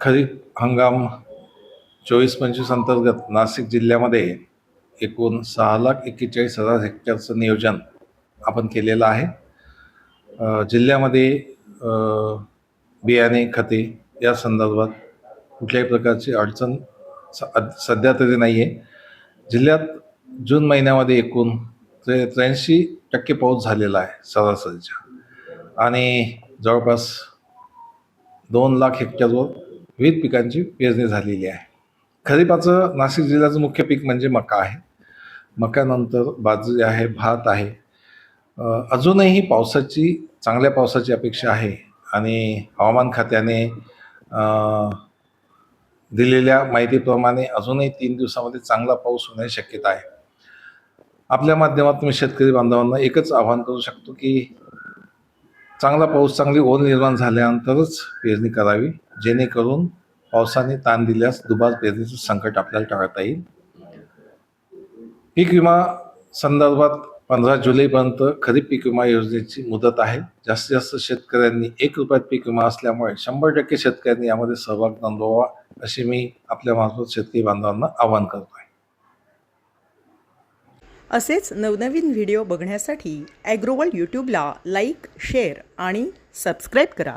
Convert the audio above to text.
खरीप हंगाम चोवीस पंचवीस अंतर्गत नाशिक जिल्ह्यामध्ये एकूण सहा लाख एक्केचाळीस हजार हेक्टरचं नियोजन आपण केलेलं आहे. जिल्ह्यामध्ये बियाणे खते या संदर्भात कुठल्याही प्रकारची अडचण स सध्या तरी नाही आहे जिल्ह्यात जून महिन्यामध्ये एकूण त्रे त्र्याऐंशी टक्के पाऊस झालेला आहे सरासरीच्या. आणि जवळपास दोन लाख हेक्टरवर विविध पिकांची पेरणी झालेली आहे. खरीपाचं नाशिक जिल्ह्याचं मुख्य पीक म्हणजे मका आहे. मक्यानंतर बाजरी आहे भात आहे. अजूनही पावसाची चांगल्या पावसाची अपेक्षा आहे. आणि हवामान खात्याने दिलेल्या माहितीप्रमाणे अजूनही तीन दिवसामध्ये चांगला पाऊस होण्याची शक्यता आहे. आपल्या माध्यमातून मी शेतकरी बांधवांना एकच आवाहन करू शकतो की चांगला पाऊस चांगली ओढ निर्माण झाल्यानंतरच पेरणी करावी जेणेकरून पावसाने ताण दिल्यास दुबार पेरणीचं संकट आपल्याला टाळता येईल. पीक विमा संदर्भात पंधरा जुलैपर्यंत खरीप पीक विमा योजनेची मुदत आहे. जास्तीत जास्त शेतकऱ्यांनी एक रुपयात पीक विमा असल्यामुळे शंभर टक्के शेतकऱ्यांनी यामध्ये सहभाग नोंदवावा अशी मी आपल्या मार्फत शेतकरी बांधवांना आवाहन करतो. असेच नवनवीन व्हिडिओ बघण्यासाठी ॲग्रोवल यूट्यूबला लाईक शेअर आणि सबस्क्राईब करा.